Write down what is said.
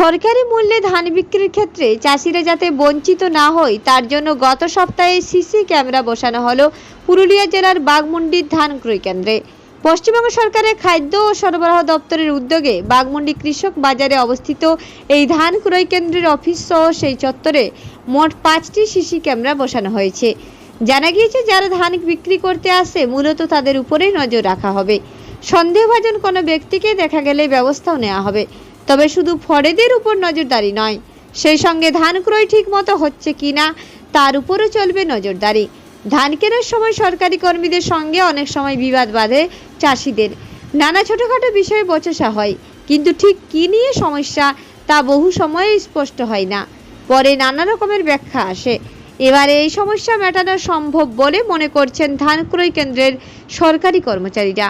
সরকারি মূল্যে ধান বিক্রির ক্ষেত্রে চাষিরা যাতে বঞ্চিত না হয়, তার জন্য গত সপ্তাহে সিসি ক্যামেরা বসানো হলো পুরুলিয়া জেলার বাগমুন্ডির ধান ক্রয় কেন্দ্রে। পশ্চিমবঙ্গ সরকারের খাদ্য ও সরবরাহ দপ্তরের উদ্যোগে বাগমুন্ডি কৃষক বাজারে অবস্থিত এই ধান ক্রয় কেন্দ্রের অফিস সহ সেই চত্বরে মোট পাঁচটি সিসি ক্যামেরা বসানো হয়েছে। জানা গিয়েছে, যারা ধান বিক্রি করতে আসে, মূলত তাদের উপরেই নজর রাখা হবে। সন্দেহভাজন কোনো ব্যক্তিকে দেখা গেলে ব্যবস্থাও নেওয়া হবে। তবে শুধু ফড়েদের উপর নজরদারি নয়, সেই সঙ্গে ধান ক্রয় ঠিক মতো হচ্ছে কি না তার উপরও চলবে নজরদারি। ধান কেনার সময় সরকারি কর্মীদের সঙ্গে অনেক সময় বিবাদ বাঁধে চাষিদের। নানা ছোটোখাটো বিষয়ে বচসা হয়, কিন্তু ঠিক কী নিয়ে সমস্যা তা বহু সময়ে স্পষ্ট হয় না। পরে নানা রকমের ব্যাখ্যা আসে। এবারে এই সমস্যা মেটানো সম্ভব বলে মনে করছেন ধান ক্রয় কেন্দ্রের সরকারি কর্মচারীরা।